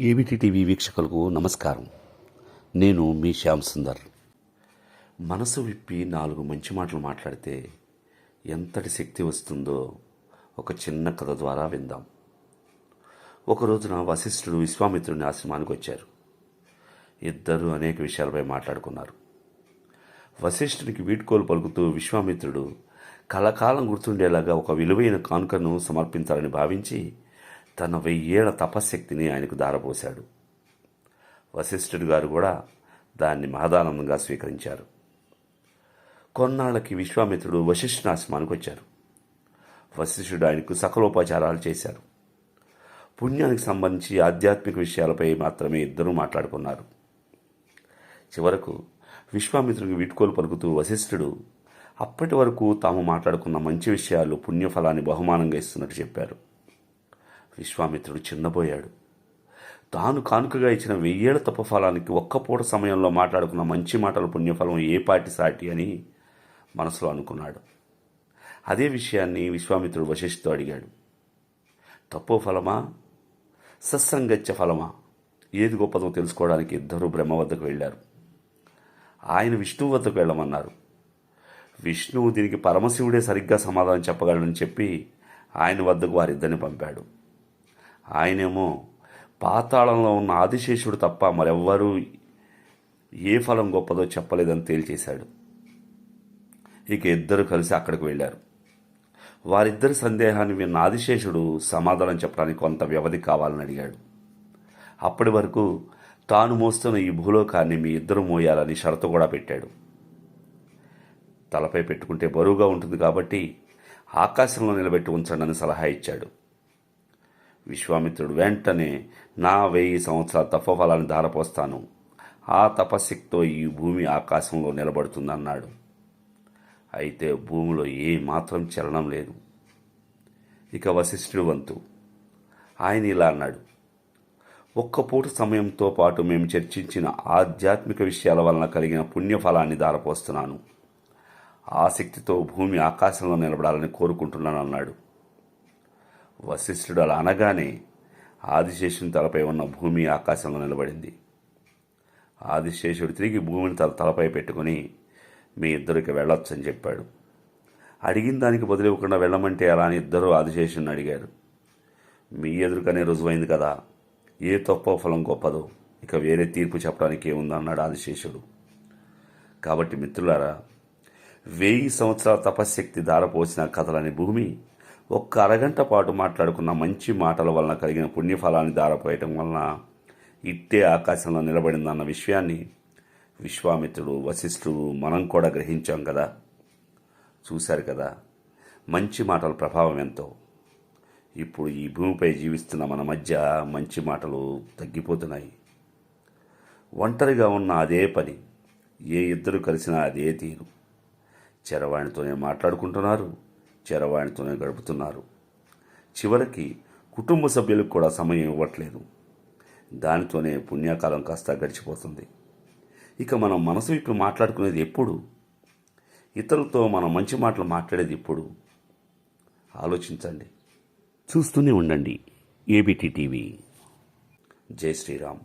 ABT TV వీక్షకులకు నమస్కారం. నేను మీ శ్యామ్ సుందర్. మనసు విప్పి నాలుగు మంచి మాటలు మాట్లాడితే ఎంతటి శక్తి వస్తుందో ఒక చిన్న కథ ద్వారా విందాం. ఒక రోజున వశిష్ఠుడు విశ్వామిత్రుని ఆశ్రమానికి వచ్చారు. ఇద్దరు అనేక విషయాలపై మాట్లాడుకున్నారు. వశిష్ఠునికి వీడ్కోలు పలుకుతూ విశ్వామిత్రుడు కలకాలం గుర్తుండేలాగా ఒక విలువైన కానుకను సమర్పించాలని భావించి తన వెయ్యేళ్ళ తపశ్శక్తిని ఆయనకు దారపోశాడు. వశిష్ఠుడు గారు కూడా దాన్ని మహదానందంగా స్వీకరించారు. కొన్నాళ్ళకి విశ్వామిత్రుడు వశిష్ఠుని వచ్చారు. వశిష్ఠుడు ఆయనకు సకలోపచారాలు చేశారు. పుణ్యానికి సంబంధించి ఆధ్యాత్మిక విషయాలపై మాత్రమే ఇద్దరూ మాట్లాడుకున్నారు. చివరకు విశ్వామిత్రుడికి వీడ్కోలు పలుకుతూ వశిష్ఠుడు అప్పటి వరకు తాము మాట్లాడుకున్న మంచి విషయాలు పుణ్యఫలాన్ని బహుమానంగా ఇస్తున్నట్టు చెప్పారు. విశ్వామిత్రుడు చిన్నబోయాడు. తాను కానుకగా ఇచ్చిన వెయ్యేళ్ళ తపఫలానికి ఒక్కపూట సమయంలో మాట్లాడుకున్న మంచి మాటల పుణ్యఫలం ఏ పాటి సాటి అని మనసులో అనుకున్నాడు. అదే విషయాన్ని విశ్వామిత్రుడు వశిష్ఠుతో అడిగాడు. తప్పో ఫలమా? సత్సంగత్య ఫలమా? ఏది గొప్పదో తెలుసుకోవడానికి ఇద్దరు బ్రహ్మ వద్దకు వెళ్ళారు. ఆయన విష్ణువు వద్దకు వెళ్ళమన్నారు. విష్ణువు దీనికి పరమశివుడే సరిగ్గా సమాధానం చెప్పగలడని చెప్పి ఆయన వద్దకు వారిద్దరిని పంపాడు. ఆయనేమో పాతాళంలో ఉన్న ఆదిశేషుడు తప్ప మరెవ్వరూ ఏ ఫలం గొప్పదో చెప్పలేదని తేల్చేశాడు. ఇక ఇద్దరు కలిసి అక్కడికి వెళ్ళారు. వారిద్దరి సందేహాన్ని విన్న ఆదిశేషుడు సమాధానం చెప్పడానికి కొంత వ్యవధి కావాలని అడిగాడు. అప్పటి వరకు తాను మోస్తున్న ఈ భూలోకాన్ని మీ ఇద్దరు మోయాలని షరతు కూడా పెట్టాడు. తలపై పెట్టుకుంటే బరువుగా ఉంటుంది కాబట్టి ఆకాశంలో నిలబెట్టి ఉంచండి అని సలహా ఇచ్చాడు. విశ్వామిత్రుడు వెంటనే నా వెయ్యి సంవత్సరాల తపఫలాన్ని ధారపోస్తాను. ఆ తపశక్తితో ఈ భూమి ఆకాశంలో నిలబడుతుందన్నాడు. అయితే భూమిలో ఏ మాత్రం చలనం లేదు. ఇక వశిష్ఠుడు వంతు. ఆయన ఇలా అన్నాడు ఒక్క పూట సమయంతో పాటు మేము చర్చించిన ఆధ్యాత్మిక విషయాల వలన కలిగిన పుణ్యఫలాన్ని దారపోస్తున్నాను ఆసక్తితో భూమి ఆకాశంలో నిలబడాలని కోరుకుంటున్నాను అన్నాడు వశిష్ఠుడు అలా అనగానే ఆదిశేషుని తలపై ఉన్న భూమి ఆకాశంలో నిలబడింది. ఆదిశేషుడు తిరిగి భూమిని తల తలపై పెట్టుకుని మీ ఇద్దరికి వెళ్ళొచ్చని చెప్పాడు. అడిగిన దానికి బదులివ్వకుండా వెళ్ళమంటే అలా అని ఇద్దరు ఆదిశేషుని అడిగారు. మీ ఎదురుగానే రుజువైంది కదా ఏ తప్ప ఫలం గొప్పదో ఇక వేరే తీర్పు చెప్పడానికి ఏముందన్నాడు ఆదిశేషుడు. కాబట్టి మిత్రులారా వెయ్యి సంవత్సరాల తపశ్శక్తి ధారపోసిన కథలని భూమి ఒక్క అరగంట పాటు మాట్లాడుకున్న మంచి మాటల వలన కలిగిన పుణ్యఫలాన్ని దారపోయటం వలన ఇట్టే ఆకాశంలో నిలబడిందన్న విషయాన్ని విశ్వామిత్రుడు వశిష్ఠుడు మనం కూడా గ్రహించాం కదా. చూశారు కదా. మంచి మాటల ప్రభావం ఎంతో. ఇప్పుడు ఈ భూమిపై జీవిస్తున్న మన మధ్య మంచి మాటలు తగ్గిపోతున్నాయి. ఒంటరిగా ఉన్న అదే పని ఏ ఇద్దరు కలిసినా అదే తీరు. చరవాణితోనే మాట్లాడుకుంటున్నారు. చరవాణితోనే గడుపుతున్నారు. చివరికి కుటుంబ సభ్యులకు కూడా సమయం ఇవ్వట్లేదు. దానితోనే పుణ్యకాలం కాస్త గడిచిపోతుంది. ఇక మనం మనసు విప్పి మాట్లాడుకునేది ఎప్పుడు? ఇతరులతో మనం మంచి మాటలు మాట్లాడేది ఎప్పుడు? ఆలోచించండి. చూస్తూనే ఉండండి. ABT TV. జై శ్రీరామ్.